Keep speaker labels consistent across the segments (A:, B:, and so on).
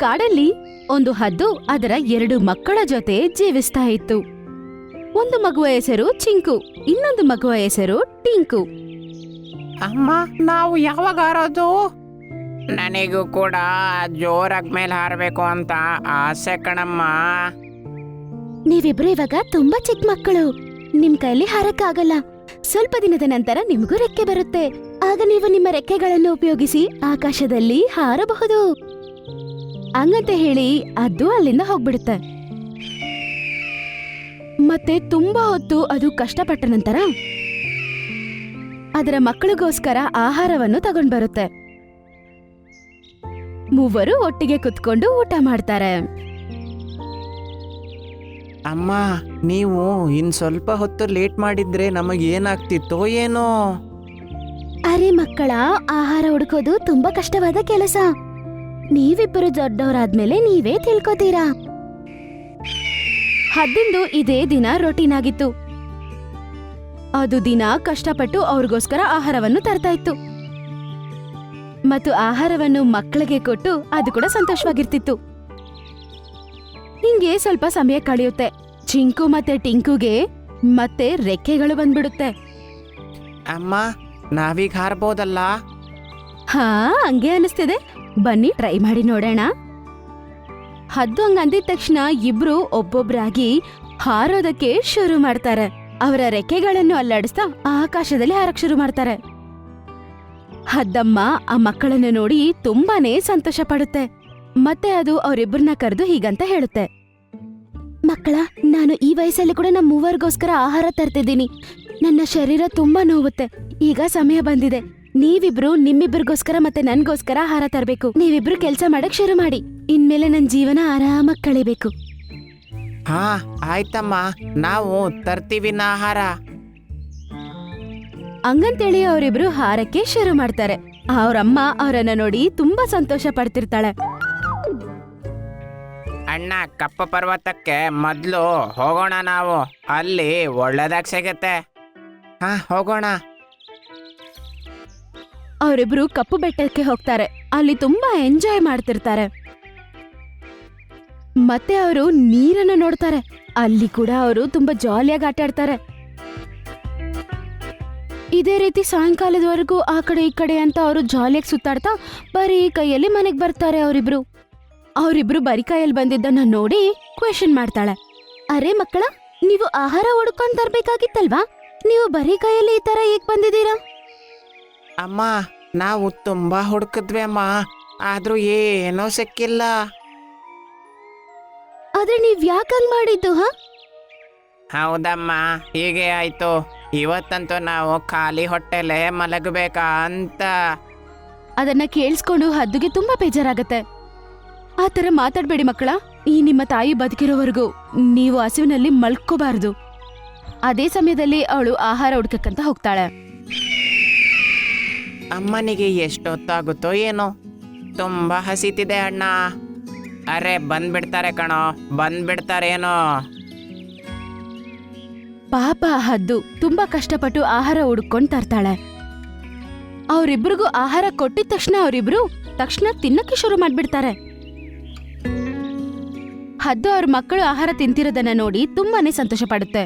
A: ಕಾಡಲ್ಲಿ ಒಂದು ಹದ್ದು ಅದರ ಎರಡು ಮಕ್ಕಳ ಜೊತೆ ಜೀವಿಸ್ತಾ ಇತ್ತು. ಒಂದು ಮಗುವ ಹೆಸರು ಚಿಂಕು ಇನ್ನೊಂದು ಮಗುವ ಹೆಸರು ಟಿಂಕು.
B: ಅಮ್ಮ ನಾವು ಯಾವಾಗ ಹಾರೋದು? ನನಗೂ ಕೂಡ ಜೋರಾಗಿ ಮೇಲೆ ಹಾರಬೇಕು ಅಂತ ಆಸೆ ಕಣಮ್ಮ.
A: ನೀವಿಬ್ರು ಇವಾಗ ತುಂಬಾ ಚಿಕ್ಕ ಮಕ್ಕಳು. ನಿಮ್ ಕೈಲಿ ಹಾರಕ್ಕಾಗಲ್ಲ. ಸ್ವಲ್ಪ ದಿನದ ನಂತರ ನಿಮಗೂ ರೆಕ್ಕೆ ಬರುತ್ತೆ. ಆಗ ನೀವು ನಿಮ್ಮ ರೆಕ್ಕೆಗಳನ್ನು ಉಪಯೋಗಿಸಿ ಆಕಾಶದಲ್ಲಿ ಹಾರಬಹುದು. ಹಂಗಂತ ಹೇಳಿ ಅದು ಅಲ್ಲಿಂದ ಹೋಗ್ಬಿಡುತ್ತೆ. ಮತ್ತೆ ತುಂಬಾ ಹೊತ್ತು ಅದು ಕಷ್ಟಪಟ್ಟ ನಂತರ ಅದರ ಮಕ್ಕಳಿಗೋಸ್ಕರ ಆಹಾರವನ್ನು ತಗೊಂಡ್ ಬರುತ್ತೆ. ಮೂವರು ಒಟ್ಟಿಗೆ ಕುತ್ಕೊಂಡು ಊಟ ಮಾಡ್ತಾರೆ.
B: ಅಮ್ಮ ನೀವು ಇನ್ ಸ್ವಲ್ಪ ಹೊತ್ತು ಲೇಟ್ ಮಾಡಿದ್ರೆ ನಮಗೆ ಏನಾಗ್ತಿತ್ತೋ ಏನೋ?
A: ಅರೆ ಮಕ್ಕಳ ಆಹಾರ ಹುಡುಕೋದು ತುಂಬಾ ಕಷ್ಟವಾದ ಕೆಲಸ. ನೀವಿಬ್ಬರು ದೊಡ್ಡವರಾದ್ಮೇಲೆ ನೀವೇ ತಿಳ್ಕೊತೀರಾ? ಹದ್ದಿಂದು ಇದೇ ದಿನ ರೊಟೀನ್ ಆಗಿತ್ತು. ಅದು ದಿನ ಕಷ್ಟಪಟ್ಟು ಅವ್ರಿಗೋಸ್ಕರ ಆಹಾರವನ್ನು ತರ್ತಾ ಇತ್ತು. ಮತ್ತು ಆಹಾರವನ್ನು ಮಕ್ಕಳಿಗೆ ಕೊಟ್ಟು ಅದು ಕೂಡ ಸಂತೋಷವಾಗಿರ್ತಿತ್ತು. ಹಿಂಗೆ ಸ್ವಲ್ಪ ಸಮಯ ಕಳೆಯುತ್ತೆ. ಚಿಂಕು ಮತ್ತೆ ಟಿಂಕುಗೆ ಮತ್ತೆ ರೆಕ್ಕೆಗಳು ಬಂದ್ಬಿಡುತ್ತೆ.
B: ಅಮ್ಮ ನಾವೀಗ ಹಾರ್ಬೋದಲ್ಲ?
A: ಹಾ ಹಂಗೆ ಅನಿಸ್ತಿದೆ. ಬನ್ನಿ ಟ್ರೈ ಮಾಡಿ ನೋಡೋಣ. ಹದ್ದು ಅಂದಿದ ತಕ್ಷಣ ಇಬ್ರು ಒಬ್ಬೊಬ್ರಾಗಿ ಹಾರೋದಕ್ಕೆ ಶುರು ಮಾಡ್ತಾರೆ. ಅವರ ರೆಕ್ಕೆಗಳನ್ನು ಅಲ್ಲಾಡಿಸ್ತಾ ಆಕಾಶದಲ್ಲಿ ಹಾರಕ್ ಶುರು ಮಾಡ್ತಾರೆ. ಹದ್ದಮ್ಮ ಆ ಮಕ್ಕಳನ್ನು ನೋಡಿ ತುಂಬಾನೇ ಸಂತೋಷ ಪಡುತ್ತೆ. ಮತ್ತೆ ಅದು ಅವರಿಬ್ಬರನ್ನ ಕರೆದು ಹೀಗಂತ ಹೇಳುತ್ತೆ. ಮಕ್ಕಳ, ನಾನು ಈ ವಯಸ್ಸಲ್ಲಿ ಕೂಡ ನಮ್ಮ ಮೂವರಿಗೋಸ್ಕರ ಆಹಾರ ತರ್ತಿದ್ದೀನಿ. ನನ್ನ ಶರೀರ ತುಂಬಾ ನೋವುತ್ತೆ. ಈಗ ಸಮಯ ಬಂದಿದೆ. ನೀವಿಬ್ರು ನಿಮ್ಮಿಬ್ರಿಗೋಸ್ಕರ ಮತ್ತೆ ನನ್ಗೋಸ್ಕರ ಆಹಾರ ತರಬೇಕು. ನೀವಿಬ್ರು ಕೆಲಸ ಮಾಡಕ್ ಶುರು ಮಾಡಿ. ಇನ್ಮೇಲೆ ನನ್ ಜೀವನ ಆರಾಮಾಗಿ ಕಳಿಬೇಕು.
B: ಹಾ ಆಯ್ತಮ್ಮ. ನಾವು ತರ್ತೀವಿ ನಾ ಆಹಾರ
A: ಹಂಗಂತೇಳಿ ಅವರಿಬ್ರು ಹಾರಕ್ಕೆ ಶುರು ಮಾಡ್ತಾರೆ. ಅವರಮ್ಮ ಅವರನ್ನ ನೋಡಿ ತುಂಬಾ ಸಂತೋಷ ಪಡ್ತಿರ್ತಾಳೆ.
B: ಅಣ್ಣ ಕಪ್ಪ ಪರ್ವತಕ್ಕೆ ಮೊದಲು ಹೋಗೋಣ ನಾವು. ಅಲ್ಲಿ ಒಳ್ಳೇದಾಗ ಸಿಗತ್ತೆ. ಹಾ ಹೋಗೋಣ.
A: ಅವರಿಬ್ರು ಕಪ್ಪು ಬೆಟ್ಟಕ್ಕೆ ಹೋಗ್ತಾರೆ. ಅಲ್ಲಿ ತುಂಬಾ ಎಂಜಾಯ್ ಮಾಡ್ತಿರ್ತಾರೆ. ಮತ್ತೆ ಅವರು ನೀರನ್ನು ನೋಡ್ತಾರೆ. ಅಲ್ಲಿ ಕೂಡ ಅವರು ತುಂಬಾ ಜಾಲಿಯಾಗಿ ಆಟ ಆಡ್ತಾರೆ ಇದೇ ರೀತಿ ಸಾಯಂಕಾಲದವರೆಗೂ ಆ ಕಡೆ ಈ ಕಡೆ ಅಂತ ಅವರು ಜಾಲಿಯಾಗಿ ಸುತ್ತಾಡ್ತಾ ಬರೀ ಕೈಯಲ್ಲಿ ಮನೆಗೆ ಬರ್ತಾರೆ ಅವರಿಬ್ರು. ಅವರಿಬ್ರು ಬರೀ ಕೈಯಲ್ಲಿ ಬಂದಿದ್ದನ್ನ ನೋಡಿ ಕ್ವೆಶನ್ ಮಾಡ್ತಾಳೆ. ಅರೆ ಮಕ್ಕಳ, ನೀವು ಆಹಾರ ಹುಡ್ಕೊಂಡ್ ತರ್ಬೇಕಾಗಿತ್ತಲ್ವಾ? ನೀವು ಬರೀ ಕೈಯಲ್ಲಿ ಈ ತರ ಈಗ ಬಂದಿದ್ದೀರಾ?
B: ಅಮ್ಮ ನಾವು ತುಂಬಾ ಹುಡುಕಿದ್ವಿ ಅಮ್ಮ ಆದ್ರೂ ಏನೂ ಸಿಕ್ಕಿಲ್ಲ.
A: ಆದ್ರೆ ನೀವ್ ಯಾಕಂಗ್ ಮಾಡಿದ್ದು ಹಾ?
B: ಹೌದಮ್ಮ ಹೀಗೆ ಆಯ್ತು. ಇವತ್ತಂತೂ ನಾವು ಖಾಲಿ ಹೊಟ್ಟೆಲೆ ಮಲಗಬೇಕಾ ಅಂತ.
A: ಅದನ್ನ ಕೇಳಿಸ್ಕೊಂಡು ಹದ್ದುಗೆ ತುಂಬಾ ಬೇಜಾರಾಗತ್ತೆ. ಆ ತರ ಮಾತಾಡ್ಬೇಡಿ ಮಕ್ಕಳ ಈ ನಿಮ್ಮ ತಾಯಿ ಬದುಕಿರೋವರೆಗೂ ನೀವು ಹಸಿವಿನಲ್ಲಿ ಮಲ್ಕೋಬಾರ್ದು. ಅದೇ ಸಮಯದಲ್ಲಿ ಅವಳು ಆಹಾರ ಹುಡ್ಕಕ್ಕಂತ ಹೋಗ್ತಾಳೆ.
B: ಅಮ್ಮನಿಗೆ ಎಷ್ಟೊತ್ತಾಗುತ್ತೋ ಏನೋ. ತುಂಬ ಹಸಿತಿದೆ ಅಣ್ಣ. ಅರೆ, ಬಂದ್ಬಿಡ್ತಾರೆ ಕಣೋ, ಬಂದ್ಬಿಡ್ತಾರೇನೋ.
A: ಪಾಪ ಹದ್ದು, ತುಂಬಾ ಕಷ್ಟಪಟ್ಟು ಆಹಾರ ಹುಡ್ಕೊಂಡ್ ತರ್ತಾಳೆ. ಅವರಿಬ್ರಿಗೂ ಆಹಾರ ಕೊಟ್ಟಿದ ತಕ್ಷಣ ಅವರಿಬ್ರು ತಕ್ಷಣ ತಿನ್ನಕ್ಕೆ ಶುರು ಮಾಡ್ಬಿಡ್ತಾರೆ. ಹದ್ದು ಅವ್ರ ಮಕ್ಕಳು ಆಹಾರ ತಿಂತಿರೋದನ್ನ ನೋಡಿ ತುಂಬಾನೇ ಸಂತೋಷ ಪಡುತ್ತೆ.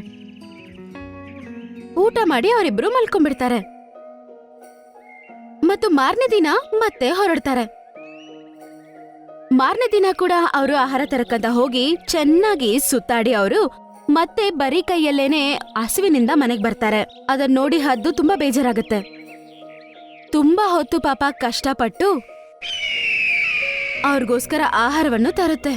A: ಊಟ ಮಾಡಿ ಅವರಿಬ್ರು ಮಲ್ಕೊಂಡ್ಬಿಡ್ತಾರೆ. ಮತ್ತು ಮಾರನೇ ದಿನ ಮತ್ತೆ ಹೊರಡ್ತಾರೆ. ಮಾರನೇ ದಿನ ಕೂಡ ಅವರು ಆಹಾರ ತರಕಂತ ಹೋಗಿ ಚೆನ್ನಾಗಿ ಸುತ್ತಾಡಿ ಅವರು ಮತ್ತೆ ಬರೀ ಕೈಯಲ್ಲೇನೆ ಹಸುವಿನಿಂದ ಮನೆಗ್ ಬರ್ತಾರೆ. ಅದನ್ನ ನೋಡಿ ಹದ್ದು ತುಂಬಾ ಬೇಜಾರಾಗುತ್ತೆ. ತುಂಬಾ ಹೊತ್ತು ಪಾಪ ಕಷ್ಟಪಟ್ಟು ಅವ್ರಿಗೋಸ್ಕರ ಆಹಾರವನ್ನು ತರುತ್ತೆ.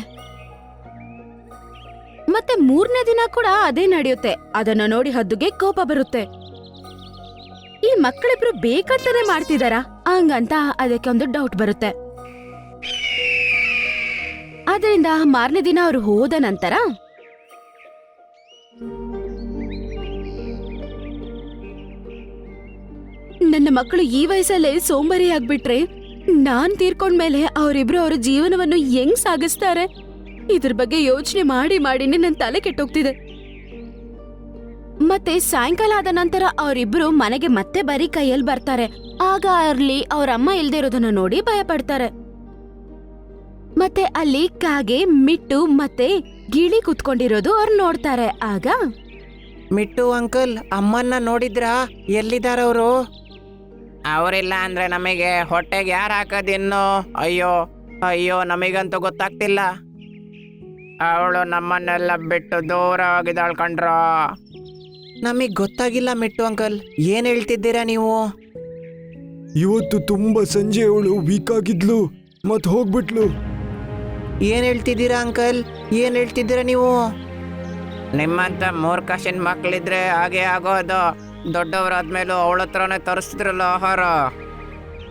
A: ಮತ್ತೆ ಮೂರನೇ ದಿನ ಕೂಡ ಅದೇ ನಡೆಯುತ್ತೆ. ಅದನ್ನ ನೋಡಿ ಹದ್ದುಗೆ ಕೋಪ ಬರುತ್ತೆ. ಈ ಮಕ್ಕಳಿಬ್ರು ಬೇಕಂತಾನೆ ಮಾಡ್ತಿದಾರಾ? ಹಂಗಂತ ಅದಕ್ಕೆ ಒಂದು ಡೌಟ್ ಬರುತ್ತೆ. ಅದರಿಂದ ಮಾರನೇ ದಿನ ಅವ್ರು ಹೋದ ನಂತರ ನನ್ನ ಮಕ್ಕಳು ಈ ವಯಸ್ಸಲ್ಲೇ ಸೋಂಬರಿ ಆಗ್ಬಿಟ್ರೆ ನಾನ್ ತೀರ್ಕೊಂಡ್ಮೇಲೆ ಅವರಿಬ್ರು ಅವ್ರ ಜೀವನವನ್ನು ಹೆಂಗ್ ಸಾಗಿಸ್ತಾರೆ? ಇದ್ರ ಬಗ್ಗೆ ಯೋಚನೆ ಮಾಡಿ ಮಾಡಿನೇ ನನ್ನ ತಲೆ ಕೆಟ್ಟೋಗ್ತಿದೆ. ಮತ್ತೆ ಸಾಯಂಕಾಲ ಆದ ನಂತರ ಅವರಿಬ್ರು ಮನೆಗೆ ಮತ್ತೆ ಬರೀ ಕೈಯಲ್ಲಿ ಬರ್ತಾರೆ. ಆಗ ಅಲ್ಲಿ ಅವ್ರ ಅಮ್ಮ ಇಲ್ದೇ ಇರೋದನ್ನ ನೋಡಿ ಭಯ ಪಡ್ತಾರೆ ಮತ್ತೆ ಅಲ್ಲಿ ಕಾಗೆ ಮಿಟ್ಟು ಮತ್ತೆ ಗಿಳಿ ಕುತ್ಕೊಂಡಿರೋದು ಅವ್ರು ನೋಡ್ತಾರೆ. ಆಗ
B: ಮಿಟ್ಟು ಅಂಕಲ್ ಅಮ್ಮನ್ನ ನೋಡಿದ್ರಾ? ಎಲ್ಲಿದಾರವರು ಅವರಿಲ್ಲ ಅಂದ್ರೆ ನಮಗೆ ಹೊಟ್ಟೆಗೆ ಯಾರು ಹಾಕೋದಿನ್ನು ಅಯ್ಯೋ ಅಯ್ಯೋ ನಮಗಂತೂ ಗೊತ್ತಾಗ್ತಿಲ್ಲ. ಅವಳು ನಮ್ಮನ್ನೆಲ್ಲ ಬಿಟ್ಟು ದೂರ ಹೋಗಿದ್ದಾಳ್ ಕಣ್ರೋ ನಮಗೆ ಗೊತ್ತಾಗಿಲ್ಲ ಮಿಟ್ಟು ಅಂಕಲ್. ಏನ್ ಹೇಳ್ತಿದ್ದೀರಾ ನೀವು?
C: ಇವತ್ತು ತುಂಬಾ ಸಂಜೆ ಅವಳು ವೀಕ್ ಆಗಿದ್ಲು ಮತ್ ಹೋಗ್ಬಿಟ್ಲು.
B: ಏನ್ ಹೇಳ್ತಿದ್ದೀರಾ ಅಂಕಲ್? ಏನ್ ಹೇಳ್ತಿದ್ದೀರಾ ನೀವು? ನಿಮ್ಮಂತ ಮೂರ್ಖಶಿನ್ ಮಕ್ಳಿದ್ರೆ ಹಾಗೆ ಆಗೋದು. ದೊಡ್ಡವರಾದ್ಮೇಲೂ ಅವಳ ಹತ್ರನೇ ತರಿಸ್ತಿದ್ರಲ್ಲ ಆಹಾರ.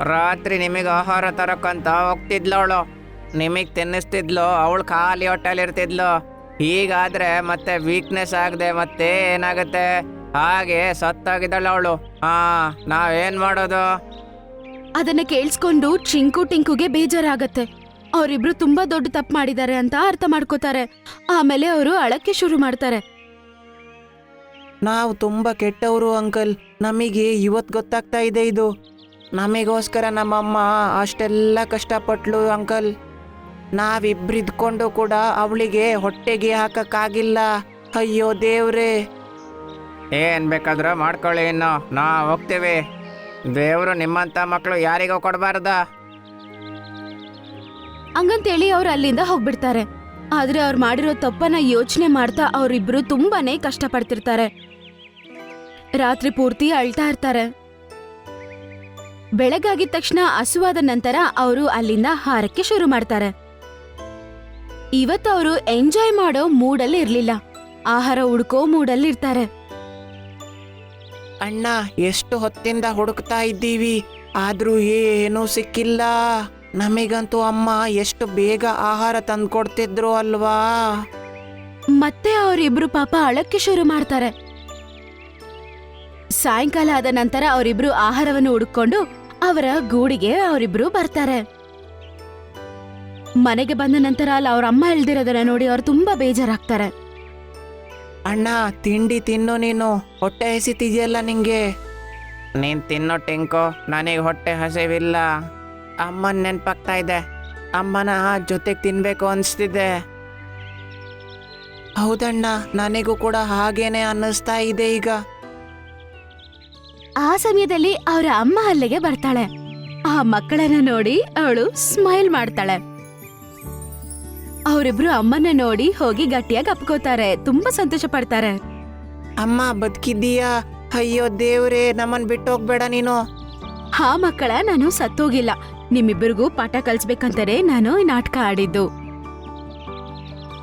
B: ರಾತ್ರಿ ನಿಮಗೆ ಆಹಾರ ತರಕ್ಕಂತ ಹೋಗ್ತಿದ್ಲು ಅವಳು. ನಿಮಗೆ ತಿನ್ನಿಸ್ತಿದ್ಲು ಅವಳು ಖಾಲಿ ಹೊಟ್ಟೆಲಿ ಇರ್ತಿದ್ಲು. ಹೀಗಾದ್ರೆ ಮತ್ತೆ ವೀಕ್ನೆಸ್ ಆಗದೆ ಮತ್ತೆ ಏನಾಗುತ್ತೆ? ಹಾಗೆ ಸತ್ತಾಗಿದ್ದಾಳೆ ಅವಳು. ಹಾ ನಾವೇನ್ ಮಾಡೋದು?
A: ಅದನ್ನ ಕೇಳಿಸ್ಕೊಂಡು ಚಿಂಕು ಟಿಂಕುಗೆ ಬೇಜಾರಾಗತ್ತೆ. ಅವರಿಬ್ರು ತುಂಬಾ ದೊಡ್ಡ ತಪ್ಪು ಮಾಡಿದ್ದಾರೆ ಅಂತ ಅರ್ಥ ಮಾಡ್ಕೋತಾರೆ. ಆಮೇಲೆ ಅವರು ಅಳಕ್ಕೆ ಶುರು ಮಾಡ್ತಾರೆ.
B: ನಾವು ತುಂಬ ಕೆಟ್ಟವರು ಅಂಕಲ್. ನಮಗೆ ಇವತ್ತು ಗೊತ್ತಾಗ್ತಾ ಇದೆ ಇದು. ನಮಗೋಸ್ಕರ ನಮ್ಮಮ್ಮ ಅಷ್ಟೆಲ್ಲ ಕಷ್ಟಪಟ್ಲು ಅಂಕಲ್. ನಾವಿಬ್ರಿದ್ಕೊಂಡು ಕೂಡ ಅವಳಿಗೆ ಹೊಟ್ಟೆಗೆ ಹಾಕಕ್ಕಾಗಿಲ್ಲ. ಅಯ್ಯೋ ದೇವ್ರೆ. ಏನ್ ಬೇಕಾದ್ರೂ ಮಾಡ್ಕೊಳ್ಳಿ ಇನ್ನು. ನಾ ಹೋಗ್ತೇವೆ. ದೇವರು ನಿಮ್ಮಂತ ಮಕ್ಕಳು ಯಾರಿಗೂ ಕೊಡಬಾರ್ದ?
A: ಹಂಗಂತೇಳಿ ಅವ್ರು ಅಲ್ಲಿಂದ ಹೋಗ್ಬಿಡ್ತಾರೆ. ಆದ್ರೆ ಅವ್ರು ಮಾಡಿರೋ ತಪ್ಪನ್ನ ಯೋಚನೆ ಮಾಡ್ತಾ ಅವರಿಬ್ರು ತುಂಬಾನೇ ಕಷ್ಟಪಡ್ತಿರ್ತಾರೆ. ರಾತ್ರಿ ಪೂರ್ತಿ ಅಳ್ತಾ ಇರ್ತಾರೆ. ಬೆಳಗಾಗಿದ ತಕ್ಷಣ ಹಸುವಾದ ನಂತರ ಅವರು ಅಲ್ಲಿಂದ ಹಾರಕ್ಕೆ ಶುರು ಮಾಡ್ತಾರೆ. ಇವತ್ತು ಅವರು ಎಂಜಾಯ್ ಮಾಡೋ ಮೂಡಲ್ಲಿ ಇರ್ಲಿಲ್ಲ. ಆಹಾರ ಹುಡ್ಕೋ ಮೂಡಲ್ಲಿ ಇರ್ತಾರೆ.
B: ಅಣ್ಣ ಎಷ್ಟು ಹೊತ್ತಿಂದ ಹುಡುಕ್ತಾ ಇದ್ದೀವಿ. ಆದ್ರೂ ಏನೂ ಸಿಕ್ಕಿಲ್ಲ. ನಮಗಂತೂ ಅಮ್ಮ ಎಷ್ಟು ಬೇಗ ಆಹಾರ ತಂದ್ಕೊಡ್ತಿದ್ರು ಅಲ್ವಾ?
A: ಮತ್ತೆ ಅವರಿಬ್ರು ಪಾಪ ಅಳಕ್ಕೆ ಶುರು ಮಾಡ್ತಾರೆ. ಸಾಯಂಕಾಲ ಆದ ನಂತರ ಅವರಿಬ್ರು ಆಹಾರವನ್ನು ಹುಡುಕೊಂಡು ಅವರ ಗೂಡಿಗೆ ಅವರಿಬ್ರು ಬರ್ತಾರೆ. ಮನೆಗೆ ಬಂದ ನಂತರ ಅಲ್ಲಿ ಅವ್ರ ಅಮ್ಮ ಇಲ್ದಿರೋದನ್ನ ನೋಡಿ ಅವ್ರು ತುಂಬಾ ಬೇಜಾರಾಗ್ತಾರೆ.
B: ಅಣ್ಣ ತಿಂಡಿ ತಿನ್ನು ನೀನು. ಹೊಟ್ಟೆ ಹಸಿತಿದೆಯಲ್ಲ ನಿಂಗೆ? ನೀನ್ ತಿನ್ನೋ ಟೆಂಕೋ ನನಗೆ ಹೊಟ್ಟೆ ಹಸಿವಿಲ್ಲ. ಅಮ್ಮನ ನೆನ್ಪಾಗ್ತಾ ಇದೆ. ಅಮ್ಮನ ಜೊತೆಗೆ ತಿನ್ಬೇಕು ಅನಿಸ್ತಿದೆ. ಹೌದಣ್ಣ ನನಗೂ ಕೂಡ ಹಾಗೇನೆ ಅನ್ನಿಸ್ತಾ ಇದೆ ಈಗ.
A: ಆ ಸಮಯದಲ್ಲಿ ಅವರ ಅಮ್ಮ ಅಲ್ಲಿಗೆ ಬರ್ತಾಳೆ. ಆ ಮಕ್ಕಳನ್ನ ನೋಡಿ ಅವಳು ಸ್ಮೈಲ್ ಮಾಡ್ತಾಳೆ. ಅವರಿಬ್ರು ಅಮ್ಮನ ನೋಡಿ ಹೋಗಿ ಗಟ್ಟಿಯಾಗಿ ಅಪ್ಕೋತಾರೆ. ತುಂಬಾ ಸಂತೋಷ ಪಡ್ತಾರೆ.
B: ಅಮ್ಮ ಬದುಕಿದ್ದೀಯಾ? ಅಯ್ಯೋ ದೇವ್ರೇ ನಮ್ಮನ್ ಬಿಟ್ಟು ಹೋಗ್ಬೇಡ ನೀನು.
A: ಹಾ ಮಕ್ಕಳ ನಾನು ಸತ್ತೋಗಿಲ್ಲ. ನಿಮ್ಮಿಬ್ಬರಿಗೂ ಪಾಠ ಕಲ್ಸ್ಬೇಕಂತಾರೆ ನಾನು ಈ ನಾಟಕ ಆಡಿದ್ದು.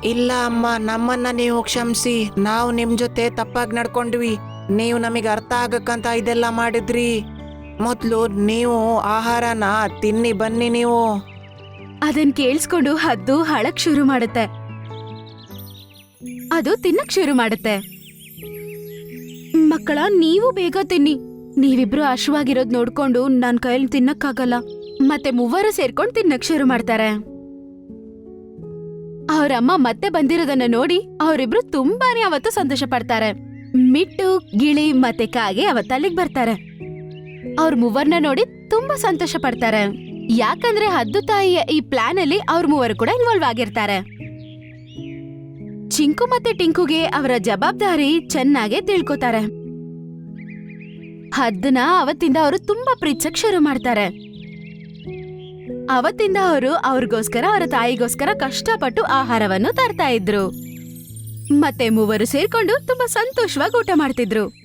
B: ಇಲ್ಲ ಅಮ್ಮ ನಮ್ಮನ್ನ ನೀವು ಕ್ಷಮಿಸಿ. ನಾವು ನಿಮ್ ಜೊತೆ ತಪ್ಪಾಗಿ ನಡ್ಕೊಂಡ್ವಿ. ನೀವು ನಮಗೆ ಅರ್ಥ ಆಗಕ್ಕಂತ ಇದೆಲ್ಲ ಮಾಡಿದ್ರಿ. ಮೊದ್ಲು ನೀವು ಆಹಾರನ ತಿನ್ನಿ ಬನ್ನಿ ನೀವು.
A: ಅದನ್ ಕೇಳಿಸ್ಕೊಂಡು ಹದ್ದು ಹಳಕ್ ಶುರು ಮಾಡುತ್ತೆ. ಅದು ತಿನ್ನಕ್ ಶುರು ಮಾಡುತ್ತೆ. ಮಕ್ಕಳ, ನೀವು ಬೇಗ ತಿನ್ನಿ. ನೀವಿಬ್ರು ಅಶ್ವಾಗಿರೋದ್ ನೋಡ್ಕೊಂಡು ನನ್ ಕೈಯಲ್ಲಿ ತಿನ್ನಕ್ಕಾಗಲ್ಲ. ಮತ್ತೆ ಮೂವರು ಸೇರ್ಕೊಂಡು ತಿನ್ನಕ್ ಶುರು ಮಾಡ್ತಾರೆ. ಅವರಮ್ಮ ಮತ್ತೆ ಬಂದಿರೋದನ್ನ ನೋಡಿ ಅವರಿಬ್ರು ತುಂಬಾನೇ ಅವತ್ತು ಸಂತೋಷ ಪಡ್ತಾರೆ ಮಿಟ್ಟು, ಗಿಳಿ ಮತ್ತೆ ಕಾಗೆ ಅವತ್ತಲ್ಲಿಗೆ ಬರ್ತಾರೆ. ಅವ್ರ ಮೂವರ್ನ ನೋಡಿ ತುಂಬಾ ಸಂತೋಷ ಪಡ್ತಾರೆ ಯಾಕಂದ್ರೆ ಹದ್ದು ತಾಯಿಯ ಈ ಪ್ಲಾನ್ ಅಲ್ಲಿ ಅವ್ರ ಮೂವರು ಕೂಡ ಇನ್ವಾಲ್ವ್ ಆಗಿರ್ತಾರೆ. ಚಿಂಕು ಮತ್ತೆ ಟಿಂಕುಗೆ ಅವರ ಜವಾಬ್ದಾರಿ ಚೆನ್ನಾಗೆ ತಿಳ್ಕೊತಾರೆ. ಹದ್ದನ ಅವತ್ತಿಂದ ಅವರು ತುಂಬಾ ಪ್ರೀತಿಸಕ್ ಶುರು ಮಾಡ್ತಾರೆ. ಅವತ್ತಿಂದ ಅವರು ಅವ್ರಿಗೋಸ್ಕರ ಅವರ ತಾಯಿಗೋಸ್ಕರ ಕಷ್ಟಪಟ್ಟು ಆಹಾರವನ್ನು ತರ್ತಾ ಇದ್ರು. ಮತ್ತೆ ಮೂವರು ಸೇರ್ಕೊಂಡು ತುಂಬಾ ಸಂತೋಷವಾಗಿ ಊಟ ಮಾಡ್ತಿದ್ರು.